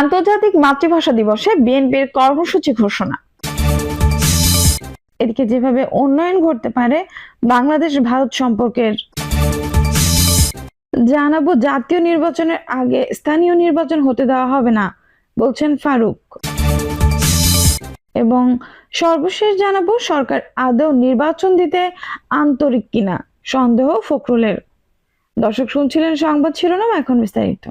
আন্তর্জাতিক মাতৃভাষা দিবসে বিএনপির কর্মসূচি ঘোষণা। এদিকে যেভাবে উন্নয়ন ঘটতে পারে, বাংলাদেশ ভারত সম্পর্কের জানাব, জাতীয় নির্বাচনের আগে স্থানীয় নির্বাচন হতে দেওয়া হবে না, বলছেন ফারুক। এবং সর্বশেষ জানাব, সরকার আদৌ নির্বাচন দিতে আন্তরিক কিনা, সন্দেহ ফখরুলের। দর্শক শুনছিলেন সংবাদ শিরোনাম, এখন বিস্তারিত।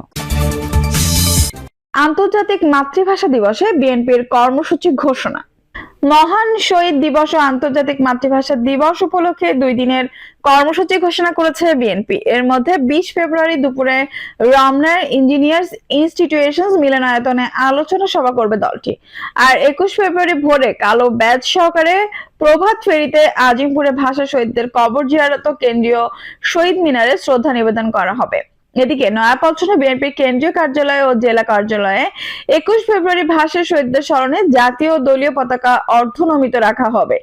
আন্তর্জাতিক মাতৃভাষা দিবসে বিএনপির কর্মসূচি ঘোষণা। মহান শহীদ দিবস ও আন্তর্জাতিক মাতৃভাষা দিবস উপলক্ষে দুই দিনের কর্মসূচি ঘোষণা করেছে বিএনপি। এর মধ্যে বিশ ফেব্রুয়ারি দুপুরে রমনার ইঞ্জিনিয়ার্স ইনস্টিটিউশন মিলনায়তনে আলোচনা সভা করবে দলটি। আর একুশ ফেব্রুয়ারি ভোরে কালো ব্যাচ সহকারে প্রভাত ফেরিতে আজিমপুরে ভাষা শহীদদের কবর জিয়ারত কেন্দ্রীয় শহীদ মিনারে শ্রদ্ধা নিবেদন করা হবে। এদিকে নয়াপল্টনে বিএনপির কেন্দ্রীয় কার্যালয় ও জেলা কার্যালয়ে একুশ ফেব্রুয়ারি ভাষা শহীদদের স্মরণে জাতীয় দলীয় পতাকা অর্ধনমিত রাখা হবে।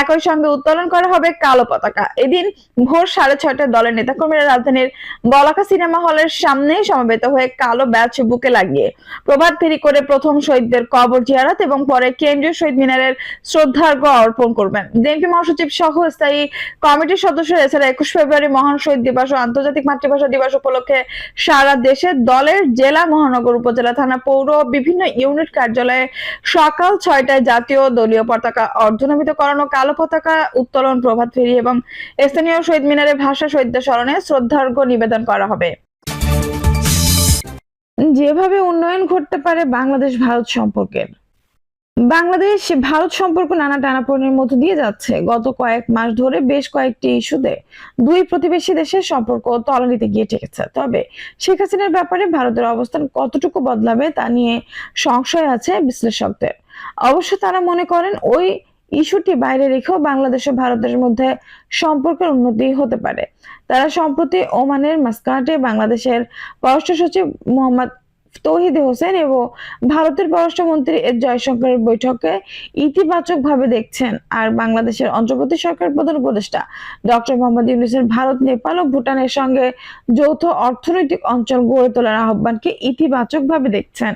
একই সঙ্গে উত্তোলন করা হবে কালো পতাকা। এদিন ভোর সাড়ে ছয়টায় দলের নেতাকর্মীরা রাজধানীর বলাকা সিনেমা হলের সামনে সমবেত হয়ে কালো ব্যাচ বুকে লাগিয়ে প্রভাত ফেরি করে প্রথম শহীদদের কবর জিয়ারত এবং পরে কেন্দ্রীয় শহীদ মিনারের শ্রদ্ধার্ঘ অর্পণ করবেন। বিএনপি মহাসচিব সহ স্থায়ী কমিটির সদস্যরা এছাড়া একুশ ফেব্রুয়ারি মহান শহীদ দিবস ও আন্তর্জাতিক মাতৃভাষা দিবস উপলক্ষে সারা দেশে দলের জেলা মহানগর উপজেলা থানা পৌর বিভিন্ন ইউনিট কার্যালয়ে সকাল ছয়টায় জাতীয় দলীয় পতাকা অর্ধনমিত করানো, কালো পতাকা উত্তোলন, প্রভাত ফেরি এবং স্থানীয় শহীদ মিনারে ভাষা শহীদদের স্মরণে শ্রদ্ধার্ঘ্য নিবেদন করা হবে। যেভাবে উন্নয়ন ঘটতে পারে বাংলাদেশ ভারত সম্পর্কের বাংলাদেশ, ভারত সম্পর্ক নানা টানাপোড়েনের মধ্য দিয়ে যাচ্ছে। গত কয়েক মাস ধরে বেশ কয়েকটি ইস্যুতে দুই প্রতিবেশী দেশের সম্পর্ক তলানিতে গিয়ে ঠেকেছে। তবে শেখ হাসিনার ব্যাপারে ভারতের অবস্থান কতটুকু বদলাবে তা নিয়ে সংশয় আছে বিশ্লেষকদের। অবশ্য তারা মনে করেন ওই ইস্যুটি বাইরে রেখেও বাংলাদেশ ও ভারতের মধ্যে সম্পর্কের উন্নতি হতে পারে। তারা সম্প্রতি ওমানের মাস্কাটে বাংলাদেশের পররাষ্ট্র সচিব মোহাম্মদ তৌহিদ হোসেন এবং ভারতের পররাষ্ট্রমন্ত্রী এস জয়শঙ্করের বৈঠকে ইতিবাচক ভাবে দেখছেন আর বাংলাদেশের অন্তর্বর্তী সরকার প্রধান উপদেষ্টা ডক্টর মোহাম্মদ ইউনুসের ভারত, নেপাল ও ভুটানের সঙ্গে যৌথ অর্থনৈতিক অঞ্চল গড়ে তোলার আহ্বানকে ইতিবাচক ভাবে দেখছেন।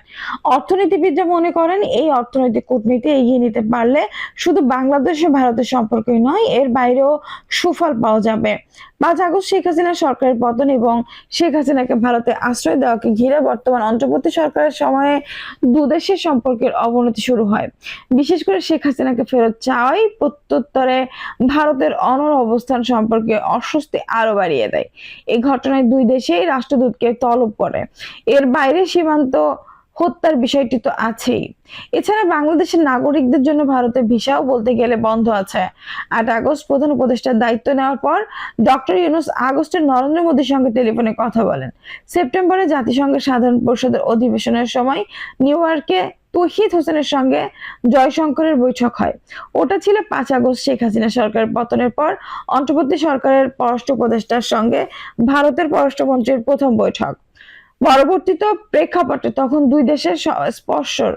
অর্থনীতিবিদরা মনে করেন এই অর্থনৈতিক কূটনীতি এগিয়ে নিতে পারলে শুধু বাংলাদেশ ও ভারতের সম্পর্কই নয়, এর বাইরেও সুফল পাওয়া যাবে। পাঁচ আগস্ট শেখ হাসিনা সরকারের পতন এবং শেখ হাসিনাকে ভারতে আশ্রয় দেওয়াকে ঘিরে বর্তমান অন্তর্বর্তী সরকারের সময়ে দুদেশের সম্পর্কের অবনতি শুরু হয়। বিশেষ করে শেখ হাসিনাকে ফেরত চাওয়াই প্রত্যুত্তরে ভারতের অনর অবস্থান সম্পর্কে অস্বস্তি আরও বাড়িয়ে দেয়। এই ঘটনায় দুই দেশেই রাষ্ট্রদূতকে তলব করে। এর বাইরে সীমান্ত হত্যার বিষয়টি তো আছেই। এছাড়া বাংলাদেশের নাগরিকদের জন্য ভারতের ভিসাও বলতে গেলে বন্ধ আছে। আট আগস্ট প্রধান উপদেষ্টার দায়িত্ব নেওয়ার পর ডক্টর ইউনুস আগস্টে নরেন্দ্র মোদীর সঙ্গে টেলিফোনে কথা বলেন। সেপ্টেম্বরে জাতিসংঘের সাধারণ পরিষদের অধিবেশনের সময় নিউ ইয়র্কে তহিদ হোসেনের সঙ্গে জয়শঙ্করের বৈঠক হয়। ওটা ছিল পাঁচ আগস্ট শেখ হাসিনা সরকারের পতনের পর অন্তর্বর্তী সরকারের পররাষ্ট্র উপদেষ্টার সঙ্গে ভারতের পররাষ্ট্রমন্ত্রীর প্রথম বৈঠক। পরবর্তীতে প্রেক্ষাপটে তখন দুই দেশের স্পর্শ স্পর্শর।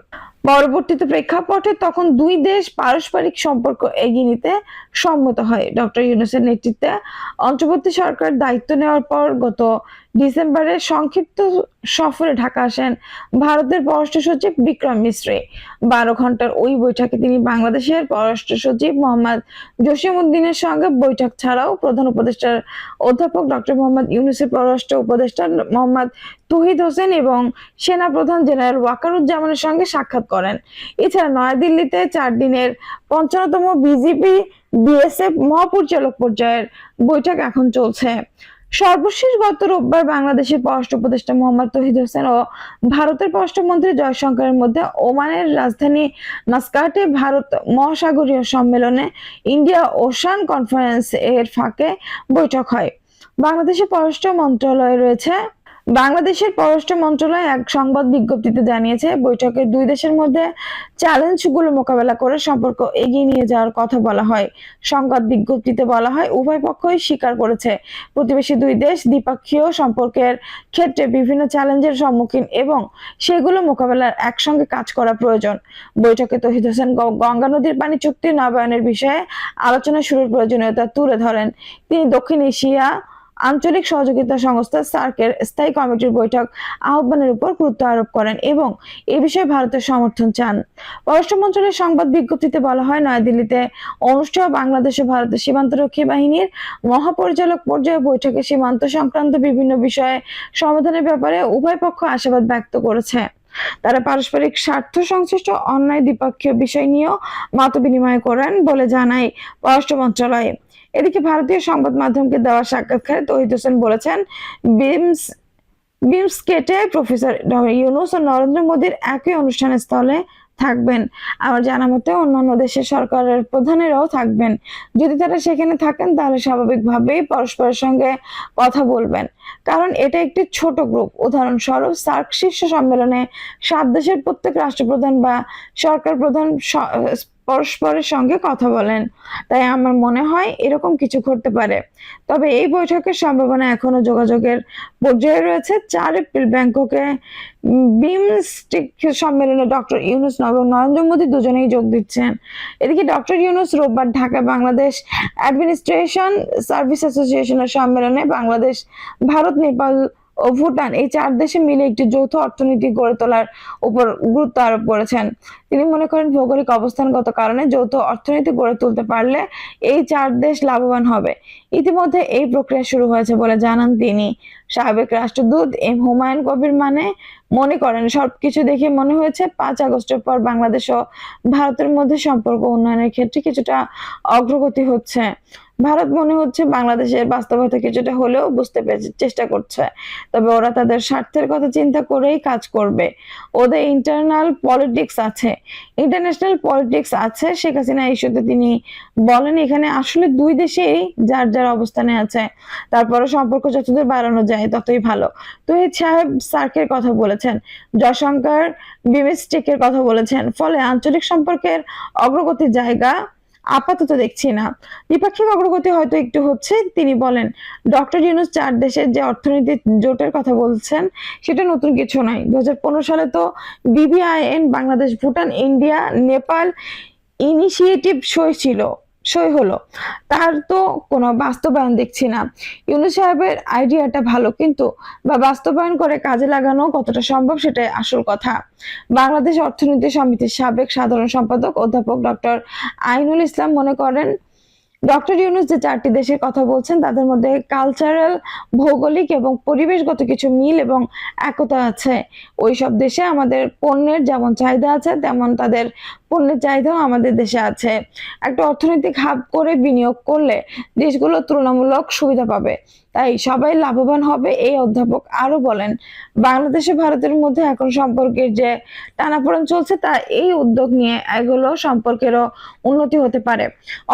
পরবর্তীতে প্রেক্ষাপটে তখন দুই দেশ পারস্পরিক সম্পর্ক এগিয়ে নিতে সম্মত হয়। ডক্টর ইউনুসের নেতৃত্বে অন্তর্বর্তী সরকার দায়িত্ব নেওয়ার পর গত ডিসেম্বরে সংক্ষিপ্ত সফরে ঢাকা আসেন ভারতের পররাষ্ট্র সচিব বিক্রম মিশ্রে। বারো ঘণ্টার ওই বৈঠকে তিনি বাংলাদেশের পররাষ্ট্র সচিব মোহাম্মদ জসিম উদ্দিনের সঙ্গে বৈঠক ছাড়াও প্রধান উপদেষ্টার অধ্যাপক ডক্টর মোহাম্মদ ইউনুসের পররাষ্ট্র উপদেষ্টা মোহাম্মদ তহিদ হোসেন এবং সেনা প্রধান জেনারেল ওয়াকারুজ্জামানের সঙ্গে সাক্ষাৎ করেন। এছাড়া নয়াদিল্লিতে চার দিনের পঞ্চান্নতম বিজেপি বিএসএফ মহাপরিচালক পর্যায়ের বৈঠক এখন চলছে। সর্বশেষ গত রোববার বাংলাদেশের পররাষ্ট্র উপদেষ্টা মোহাম্মদ তহিদ হোসেন ও ভারতের পররাষ্ট্রমন্ত্রী জয়শঙ্করের মধ্যে ওমানের রাজধানী মাস্কাটে ভারত মহাসাগরীয় সম্মেলনে ইন্ডিয়া ওশান কনফারেন্স এর ফাঁকে বৈঠক হয়। বাংলাদেশের পররাষ্ট্র মন্ত্রণালয় রয়েছে বাংলাদেশের পররাষ্ট্র মন্ত্রণালয় এক সংবাদ বিজ্ঞপ্তিতে জানিয়েছে, বৈঠকে দুই দেশের মধ্যে চ্যালেঞ্জগুলো মোকাবেলা করে সম্পর্ক এগিয়ে নিয়ে যাওয়ার কথা বলা হয়। সংবাদ বিজ্ঞপ্তিতে বলা হয়, উভয় পক্ষই স্বীকার করেছে, প্রতিবেশী দুই দেশ দ্বিপক্ষীয় সম্পর্কের ক্ষেত্রে বিভিন্ন চ্যালেঞ্জের সম্মুখীন এবং সেগুলো মোকাবেলার একসঙ্গে কাজ করা প্রয়োজন। বৈঠকে তহিদ হোসেন গঙ্গা নদীর পানি চুক্তি নবায়নের বিষয়ে আলোচনা শুরুর প্রয়োজনীয়তা তুলে ধরেন। তিনি দক্ষিণ এশিয়া আঞ্চলিক সহযোগিতা সংস্থা সার্কের স্থায়ী কমিটির বৈঠক আহ্বানের উপর গুরুত্ব আরোপ করেন এবং এ বিষয়ে ভারতের সমর্থন চান। পররাষ্ট্র মন্ত্রণালয়ের সংবাদ বিজ্ঞপ্তিতে বলা হয়, নয়াদিল্লিতে অনুষ্ঠেয় বাংলাদেশ ও ভারতের সীমান্তরক্ষী বাহিনীর মহাপরিচালক পর্যায়ে বৈঠকে সীমান্ত সংক্রান্ত বিভিন্ন বিষয়ে সমাধানের ব্যাপারে উভয় পক্ষ আশাবাদ ব্যক্ত করেছে। তারা পারস্পরিক স্বার্থ সংশ্লিষ্ট অন্যায় দ্বিপক্ষীয় বিষয় নিয়েও মত বিনিময় করেন বলে জানায় পররাষ্ট্র মন্ত্রণালয়। এদিকে ভারতীয় সংবাদ মাধ্যমকে দেওয়া সাক্ষাৎকারে তহিদ হোসেন বলেছেন, বিমস বিমস্কেটে প্রফেসর ইউনুস ও নরেন্দ্র মোদীর একই অনুষ্ঠানের স্থলে থাকবেন। আমার জানা মতে অন্যান্য দেশের সরকারের প্রধানেরাও থাকবেন। যদি তারা সেখানে থাকেন, তাহলে স্বাভাবিকভাবেই পরস্পরের সঙ্গে কথা বলবেন। কারণ এটা একটি ছোট গ্রুপ। উদাহরণস্বরূপ, সার্ক শীর্ষ সম্মেলনে সাত দেশের প্রত্যেক রাষ্ট্রপ্রধান বা সরকার প্রধান পরস্পরের সঙ্গে কথা বলেন। তাই আমার মনে হয় এরকম কিছু ঘটতে পারে। তবে এই বৈঠকের সম্ভাবনা এখনও যোগাযোগের পর্যায়ে রয়েছে। চার এপ্রিল ব্যাংককে বিমস্টিক সম্মেলনে ডক্টর ইউনুস এবং নরেন্দ্র মোদী দুজনেই যোগ দিচ্ছেন। এদিকে ডক্টর ইউনুস রোববার ঢাকা বাংলাদেশ অ্যাডমিনিস্ট্রেশন সার্ভিস অ্যাসোসিয়েশনের সম্মেলনে বাংলাদেশ ভারত নেপাল ভুটান, এই চার দেশে মিলে একটি যৌথ অর্থনীতি গড়ে তোলার উপর গুরুত্ব আরোপ করেছেন। তিনি মনে করেন ভৌগোলিক অবস্থানগত কারণে যৌথ অর্থনীতি গড়ে তুলতে পারলে এই চার দেশ লাভবান হবে। ইতিমধ্যে এই প্রক্রিয়া শুরু হয়েছে বলে জানান তিনি। সাবেক রাষ্ট্রদূত এম হুমায়ুন কবির মানে মনে করেন, সবকিছু দেখে মনে হয়েছে পাঁচ আগস্টের পর বাংলাদেশ ও ভারতের মধ্যে সম্পর্ক উন্নয়নের ক্ষেত্রে কিছুটা অগ্রগতি হচ্ছে। ভারত মনে হচ্ছে বাংলাদেশের বাস্তবতা কিছুটা হলেও বুঝতে চেষ্টা করছে। তবে ওরা তাদের স্বার্থের কথা চিন্তা করেই কাজ করবে। ওদের ইন্টারনাল পলিটিক্স আছে। ইন্টারন্যাশনাল পলিটিক্স আছে, শেখ হাসিনা ইস্যুতে তিনি বলেন এখানে আসলে দুই দেশেই যার যার অবস্থানে আছে, তারপরে সম্পর্ক যতদূর বাড়ানো যায় ততই ভালো। তহিদ সাহেব সার্কের কথা বলেছেন, জয়শঙ্কর বিমিস্টিকের কথা বলেছেন, ফলে আঞ্চলিক সম্পর্কের অগ্রগতির জায়গা আপাতত দেখছি না। দ্বিপাক্ষিক অগ্রগতি হয়তো একটু হচ্ছে, তিনি বলেন, ডক্টর ইউনুস চার দেশের যে অর্থনীতি জোটের কথা বলছেন, সেটা নতুন কিছু নয়। দু সালে তো BBIN, Bangladesh, Bhutan, India, Nepal initiative সই ছিল। সই হলো। তার তো কোনো বাস্তবায়ন দেখছি না। ইউনু সাহেবের আইডিয়াটা ভালো, কিন্তু বা বাস্তবায়ন করে কাজে লাগানো কতটা সম্ভব সেটাই আসল কথা। বাংলাদেশ অর্থনীতি সমিতির সাবেক সাধারণ সম্পাদক অধ্যাপক ডক্টর আইনুল ইসলাম মনে করেন ডক্টর ইউনুস যে চারটি দেশের কথা বলছেন, তাদের মধ্যে কালচারাল ভৌগোলিক এবং পরিবেশগত কিছু মিল এবং একতা আছে। ওই সব দেশে আমাদের পণ্যের যেমন চাহিদা আছে, তেমন তাদের পণ্যের চাহিদাও আমাদের দেশে আছে। একটা অর্থনৈতিক হাব করে বিনিয়োগ করলে দেশগুলো তুলনামূলক সুবিধা পাবে। তাই সবাই লাভবান হবে, এই অধ্যাপক আরও বলেন। বাংলাদেশে ভারতের মধ্যে এখন সম্পর্কের যে টানাপোড়েন চলছে, তা এই উদ্যোগ নিয়ে এগুলো সম্পর্কেরও উন্নতি হতে পারে।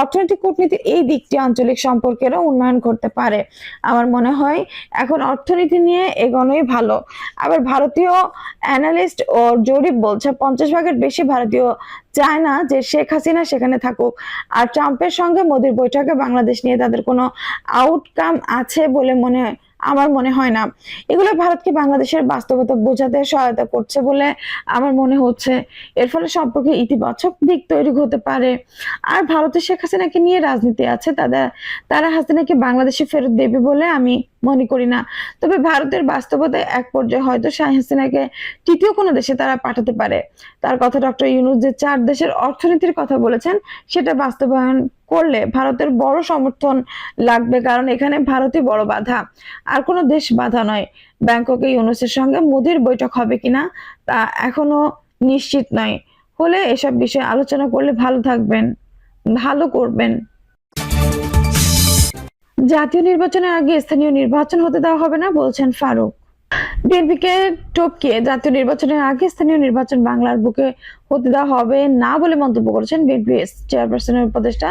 অর্থনৈতিক কূটনীতির এই দিকটি আঞ্চলিক সম্পর্কেরও উন্নয়ন করতে পারে। আমার মনে হয় এখন অর্থনীতি নিয়ে এগোনোই ভালো। আবার ভারতীয় অ্যানালিস্ট ও জরিপ বলছে, পঞ্চাশ ভাগের বেশি ভারতীয় চায় না যে শেখ হাসিনা সেখানে থাকুক। আর ট্রাম্পের সঙ্গে মোদির বৈঠকে বাংলাদেশ নিয়ে তাদের কোনো আউটকাম আছে বলে মনে হয় আমার মনে হয় না। এগুলো ভারতকে বাংলাদেশের বাস্তবতা বোঝাতে সহায়তা করছে বলে আমার মনে হচ্ছে। এর ফলে সম্পর্কে ইতিবাচক দিক তৈরি হতে পারে। আর ভারতের শেখ হাসিনাকে নিয়ে রাজনীতি আছে, তাদের, তারা হাসিনাকে বাংলাদেশে ফেরত দেবে বলে আমি মনে করি না। তবে ভারতের বাস্তবতায় এক পর্যায়ে হয়তো শাহ হাসিনাকে তৃতীয় কোনো দেশে তারা পাঠাতে পারে। তার কথা ডক্টর ইউনুস যে চার দেশের অর্থনীতির কথা বলেছেন, সেটা বাস্তবায়ন করলে ভারতের বড় সমর্থন লাগবে, কারণ এখানে ভারতই বড় বাধা। আর কোনো দেশ বাধা নয়। ব্যাংককে ইউনুসের সঙ্গে মোদির বৈঠক হবে কিনা তা এখনও নিশ্চিত নয়। হলে এসব বিষয়ে আলোচনা করলে ভালো থাকবেন, ভালো করবেন। জাতীয় নির্বাচনের আগে স্থানীয় নির্বাচন হতে দেওয়া হবে না, বলছেন ফারুক। বিএনপিকে টপকে জাতীয় নির্বাচনের আগে স্থানীয় নির্বাচন বাংলার বুকে হতে দেওয়া হবে না বলে মন্তব্য করেছেন বিএনপি চেয়ারপারসনের উপদেষ্টা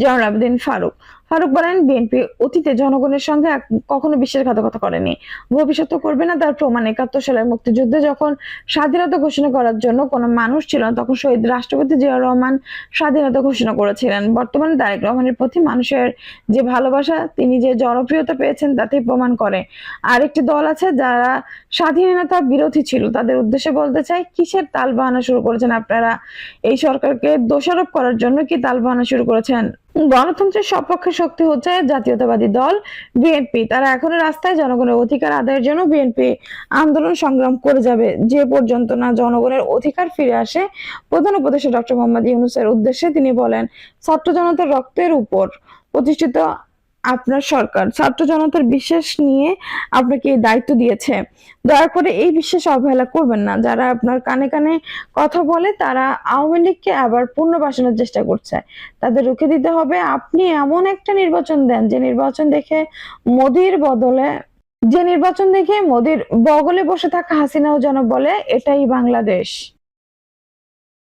জয়নাবুদ্দিন ফারুক। ফারুক বলেন, বিএনপি অতীতে জনগণের সঙ্গে কখনো বিশ্বাসঘাতকতা করেনি। ভবিষ্যতে করবে না, তার প্রমাণ একাত্তর সালের মুক্তিযুদ্ধে যখন স্বাধীনতা ঘোষণা করার জন্য কোনো মানুষ ছিল না, তখন শহীদ রাষ্ট্রপতি জিয়াউর রহমান স্বাধীনতা ঘোষণা করেছিলেন। বর্তমানে তারেক রহমানের প্রতি মানুষের যে ভালোবাসা, তিনি যে জনপ্রিয়তা পেয়েছেন তাতে প্রমাণ করে। আরেকটি দল আছে যারা স্বাধীনতা বিরোধী ছিল, তাদের উদ্দেশ্যে বলতে চাই, কিসের তাল বাহানা শুরু করেছেন আপনারা? এই সরকারকে দোষারোপ করার জন্য কি তাল বাহানা শুরু করেছেন? গণতন্ত্রের সপক্ষে শক্তি হচ্ছে জাতীয়তাবাদী দল বিএনপি তারা এখনও রাস্তায় জনগণের অধিকার আদায়ের জন্য বিএনপি আন্দোলন সংগ্রাম করে যাবে। যে পর্যন্ত না জনগণের অধিকার ফিরে আসে, প্রধান উপদেষ্টা ডক্টর মোহাম্মদ ইউনুসের উদ্দেশ্যে তিনি বলেন, ছাত্র জনতার রক্তের উপর প্রতিষ্ঠিত আপনার সরকার। ছাত্র জনতার বিশ্বাস নিয়ে আপনাকে এই দায়িত্ব দিয়েছে। দয়া করে এই বিশ্বাস অবহেলা করবেন না। যারা আপনার কানে কানে কথা বলে, তারা আওয়ামী লীগকে আবার পুনর্বাসনের চেষ্টা করছে। তাদের রুখে দিতে হবে। আপনি এমন একটা নির্বাচন দেন, যে নির্বাচন দেখে মোদির বদলে, যে নির্বাচন দেখে মোদির বগলে বসে থাকা হাসিনাও যেন বলে, এটাই বাংলাদেশ।